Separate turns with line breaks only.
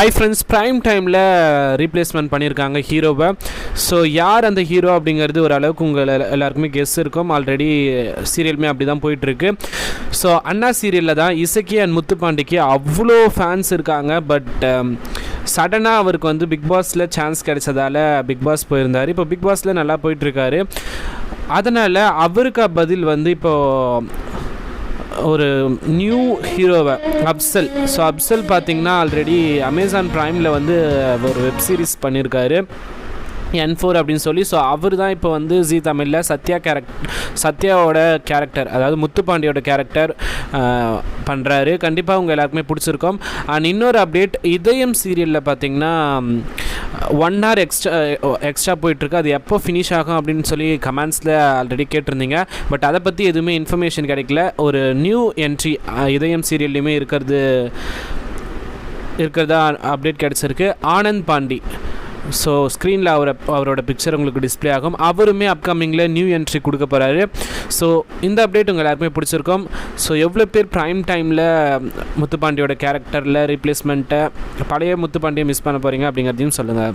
High friends prime டைமில் replacement பண்ணியிருக்காங்க ஹீரோவை. ஸோ யார் அந்த ஹீரோ அப்படிங்கிறது ஒரு அளவுக்கு உங்கள் எல்லாருக்குமே கெஸ் இருக்கும். ஆல்ரெடி சீரியலுமே அப்படி தான் போயிட்டுருக்கு. ஸோ அண்ணா சீரியலில் தான் இசக்கி அண்ட் முத்துப்பாண்டிக்கு அவ்வளோ ஃபேன்ஸ் இருக்காங்க. பட் சடனாக um, அவருக்கு வந்து பிக் பாஸில் சான்ஸ் கிடைச்சதால பிக் பாஸ் போயிருந்தார். இப்போ பிக் பாஸில் நல்லா போயிட்டுருக்காரு. அதனால் அவருக்கு பதில் வந்து இப்போது ஒரு நியூ ஹீரோவை அப்சல் ஸோ அப்சல் பார்த்தீங்கன்னா ஆல்ரெடி அமேசான் ப்ரைமில் வந்து ஒரு வெப் சீரிஸ் பண்ணியிருக்காரு என் ஃபோர் அப்படின்னு சொல்லி ஸோ அவர் தான் இப்போ வந்து ஜி தமிழில் சத்யா கேரக்ட் சத்யாவோட கேரக்டர் அதாவது முத்துப்பாண்டியோட கேரக்டர் பண்ணுறாரு கண்டிப்பாக உங்கள் எல்லாருக்குமே பிடிச்சிருக்கோம். அண்ட் இன்னொரு அப்டேட் இதயம் சீரியலில் பார்த்தீங்கன்னா ஒன் ஹவர் எக்ஸ்ட்ரா எக்ஸ்ட்ரா போயிட்டுருக்கு. அது எப்போ ஃபினிஷ் ஆகும் அப்படின்னு சொல்லி கமெண்ட்ஸில் ஆல்ரெடி கேட்டிருந்தீங்க. பட் அதை பற்றி எதுவுமே இன்ஃபர்மேஷன் கிடைக்கல. ஒரு நியூ என்ட்ரி இதயம் சீரியல்லையுமே இருக்கிறது இருக்கிறதா அப்டேட் கிடச்சிருக்கு. ஆனந்த் பாண்டி. ஸோ ஸ்க்ரீனில் அவரை அவரோட பிக்சர் உங்களுக்கு டிஸ்ப்ளே ஆகும். அவருமே அப்கமிங்கில் நியூ என்ட்ரி கொடுக்க போகிறாரு ஸோ இந்த அப்டேட் உங்கள் எல்லாருக்குமே பிடிச்சிருக்கோம். ஸோ எவ்வளோ பேர் ப்ரைம் டைமில் முத்துப்பாண்டியோட கேரக்டரில் ரீப்ளேஸ்மெண்ட்டை பழைய முத்துப்பாண்டியை மிஸ் பண்ண போகிறீங்க அப்படிங்கிறதையும் சொல்லுங்கள்